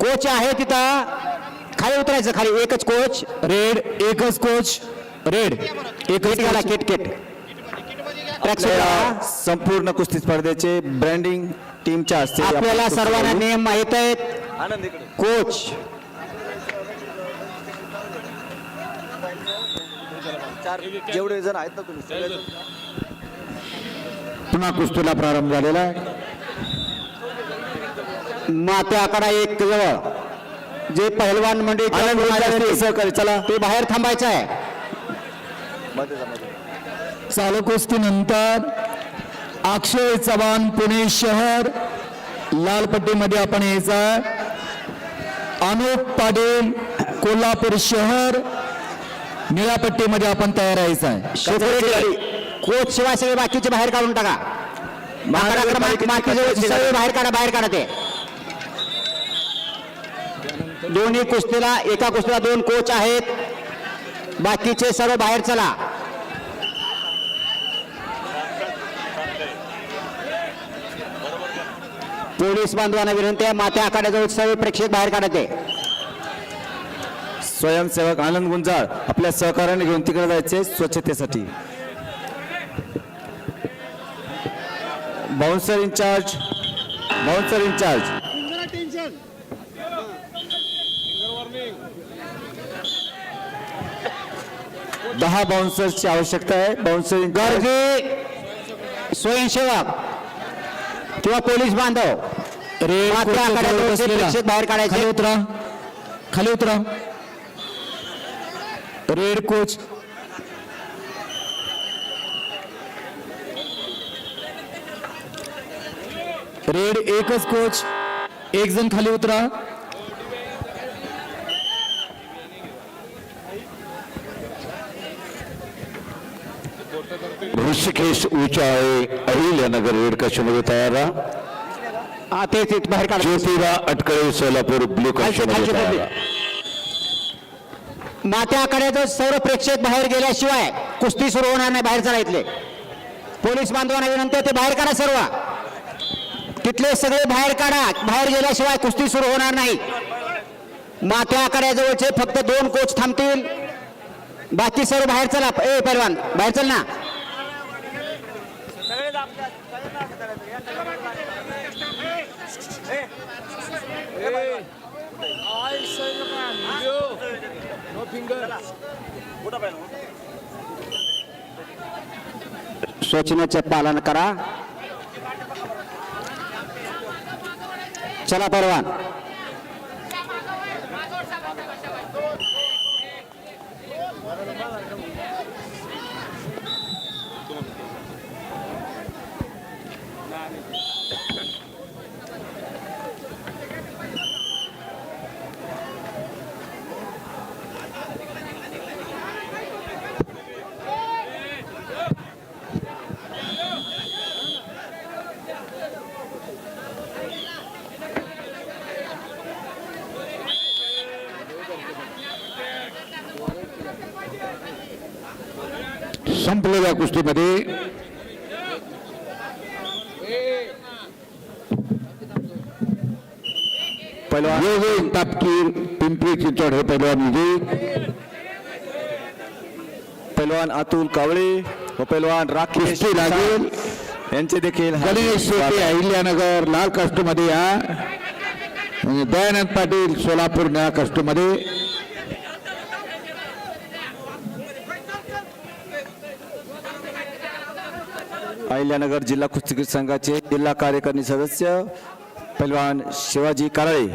Coach आहे तिथं खाली उतरायचं खाली एकच कोच रेड एकच कोच रेड एकच घाला. किट किट आपल्या. संपूर्ण कुस्ती स्पर्धेचे ब्रँडिंग टीमच्या आपण आपल्याला सर्वांना. नियम माहीत आहेत. कोच चार जेवढे जण आहेत ना तुम्ही. पुन्हा कुस्तीला प्रारंभ झालेला आहे माते आकडा एक जवळ जे पहिलवान मंडळी सहकारी चला. ते बाहेर थांबायचं आहे. चालू कुस्तीनंतर अक्षय चव्हाण पुणे शहर लाल पट्टीमध्ये आपण यायचा. अनुप पाटील कोल्हापूर शहर निळ्या पट्टीमध्ये आपण तयार राहायचं आहे. कोच शिवाय सगळे बाकीचे बाहेर काढून टाका. बाहेर काढा बाहेर काढा ते. दोन्ही कुस्तीला एका कुस्तीला दोन कोच आहेत. बाकीचे सर्व बाहेर चला. पोलीस बांधवांना विनंती आहे मात्या आखाड्याजवळ सर्व प्रेक्षक बाहेर काढा आहे स्वयंसेवक आनंद गुंजाळ आपल्या सहकार्याने घेऊन तिकडे जायचे स्वच्छतेसाठी. बाउन्सर इन्चार्ज बाउन्सर इन्चार्ज दहा बाउन्सर्सची आवश्यकता आहे. बाउन्सर गर्दी. स्वयंसेवक किंवा पोलीस बांधव. रेड बाहेर काढायचे. खाली उतरा. खाली उतरा. Red coach. रेड एकच कोच. एक जण खाली उतरा. ऋषिकेश ऊंचाळे अहिल्यानगर रेड कशामध्ये तयार हा ते ते बाहेर काढा। ज्योतिबा अटकळे सोलापूर खालचे- कशामध्ये तयार. राहा। मात्या आखाड्याचं सर्व प्रेक्षक बाहेर गेल्याशिवाय कुस्ती सुरू होणार नाही बाहेर चला इथले पोलीस बांधवांना विनंती आहे, ते बाहेर काढा सर्व। तिथले सगळे बाहेर काढा बाहेर गेल्याशिवाय कुस्ती सुरू होणार नाही। मात्या आखाड्याजवळचे फक्त दोन कोच थांबतील। बाकी सर्व बाहेर चला। ए पैलवान बाहेर चल ना। सूचनेचे पालन करा. चला परवान संपलेल्या कुस्तीमध्ये पहिलवान योगेश तापकीर पिंपरी चिंचवड हे पैलवान विजयी पैलवान अतुल कावळे व पैलवान राकेश लागेल. यांचे देखील गणेश स्वागत. अहिल्यानगर लाल कास्टमध्ये या दयानंद पाटील सोलापूर निळा कास्टमध्ये अहिल्यानगर जिल्हा कुस्तीगीर संघाचे जिल्हा कार्यकारिणी सदस्य पैलवान शिवाजी काराळे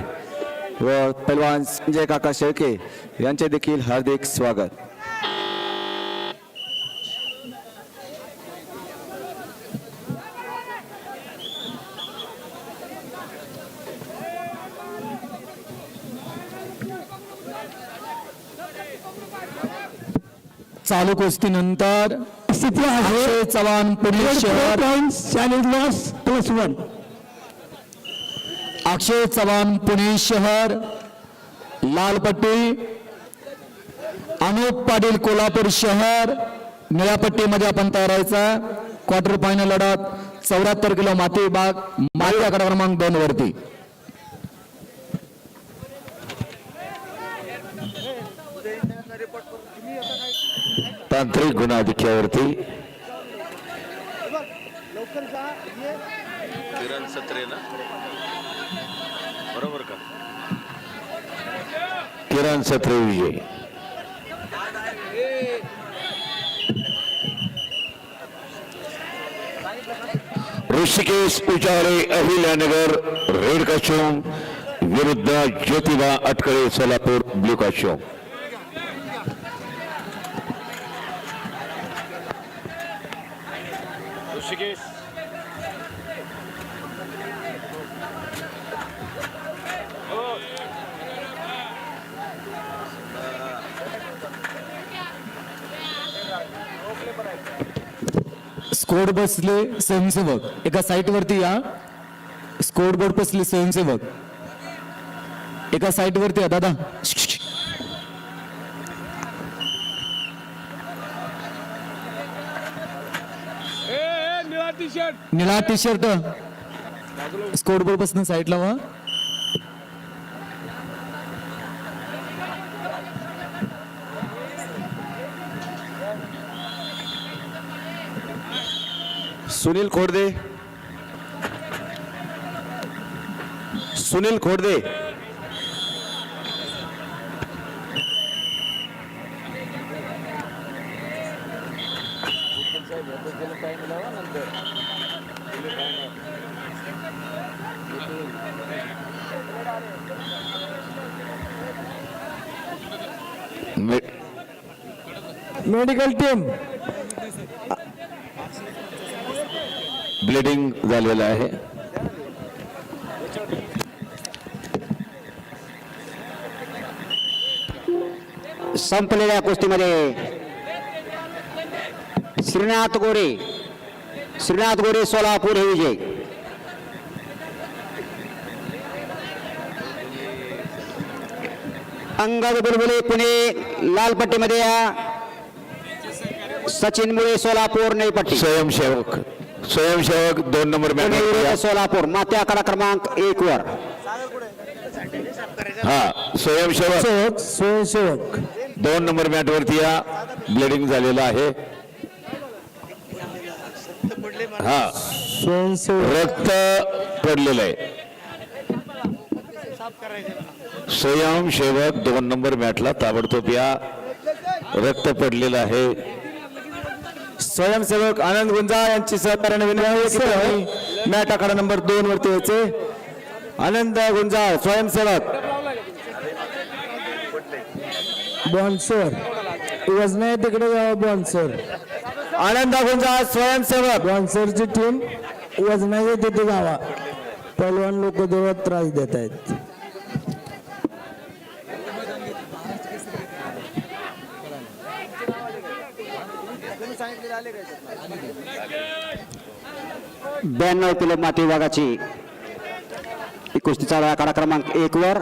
व पैलवान संजय काका शेळके यांचे देखील हार्दिक स्वागत. चालू कुस्तीनंतर स्थिती आहे चव्हाण पुणे शहर challenge loss plus one Akshay Chavan Pune शहर लालपट्टी अनुप पाटील कोल्हापूर शहर निळापट्टीमध्ये आपण तयार व्हायचा क्वार्टर फायनल लढत चौऱ्याहत्तर किलो माती बाग माझ्या आकडा क्रमांक दोन वरती. तांत्रिक गुन्हाधिक्यावरती सत्रे ना. बरोबर का? किरण सत्रे विजय ऋषिकेश उचाळे अहिल्यानगर रेड काशोम विरुद्ध ज्योतिबा अटकळे सोलापूर ब्ल्यू काशोम ऋषिकेश? स्कोड बसले स्वयंसेवक. एका साईट वरती या. स्कोड बोर्ड बसले स्वयंसेवक. एका साईट वरती या दादा. निळा टी शर्ट स्कोड बोर्ड बसणं साईडला वा Sunil Khodade. Sunil Khodade. Medical team. Bleeding झालेलं आहे. संपलेल्या कुस्तीमध्ये श्रीनाथ गोरे श्रीनाथ गोरे सोलापूर हे विजय. अंगद बुलबुले पुणे लालपट्टीमध्ये या सचिन मुळे सोलापूर नई पट्टी स्वयंसेवक. स्वयंसेवक दोन नंबर विरुद्ध सोलापूर. माते आकडा क्रमांक एक वर. हा स्वयंसेवक सेवक स्वयंसेवक. दोन नंबर मॅट वरती या. ब्लिडिंग झालेलं आहे. हा. स्वयंसेवक. रक्त पडलेलं आहे. स्वयंसेवक दोन नंबर मॅटला ताबडतोब या. रक्त पडलेलं आहे. स्वयंसेवक आनंद गुंजा यांची सहकार्याने विनंती मॅट आखाडा नंबर दोन वरती यायचे. आनंद गुंजा स्वयंसेवक. बॉन्सर वजना तिकडे जावा बॉन्सर आनंद गुंजा स्वयंसेवक. बॉन्सरची टीम वजनाच्या तिथे जावा. पहलवान लोक तेव्हा त्रास देत आहेत. ब्याण्णव किलो माती विभागाची. ही कुस्ती चालू आहे आकडा क्रमांक एक वर.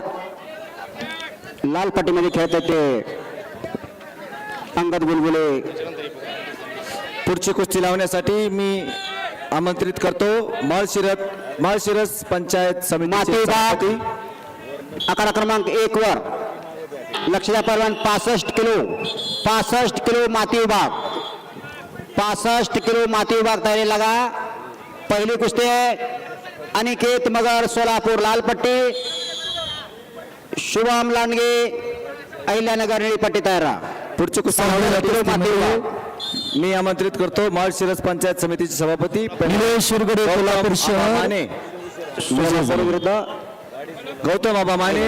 लाल पट्टीमध्ये खेळत ते अंगद बुलबुले. पुढची कुस्ती लावण्यासाठी मी आमंत्रित करतो. माळशिरत माळशिरस पंचायत समितीचे माती विभाग. सभापती. आकडा क्रमांक एक वर. लक्षदा परवान पासष्ट किलो पासष्ट किलो माती विभाग. पासष्ट किलो माती विभाग तयारी लगा. पहिली कुस्ती आहे अनिकेत मगर सोलापूर लालपट्टी। शुभम लांडगे अहिल्यानगर निळी पट्टी तयार पुढची कुस्ती मी आमंत्रित करतो माळशिरस पंचायत समितीचे सभापती शिरगडे कोल्हापूर शहर। माने. सोलापूर विरुद्ध गौतम बाबा माने.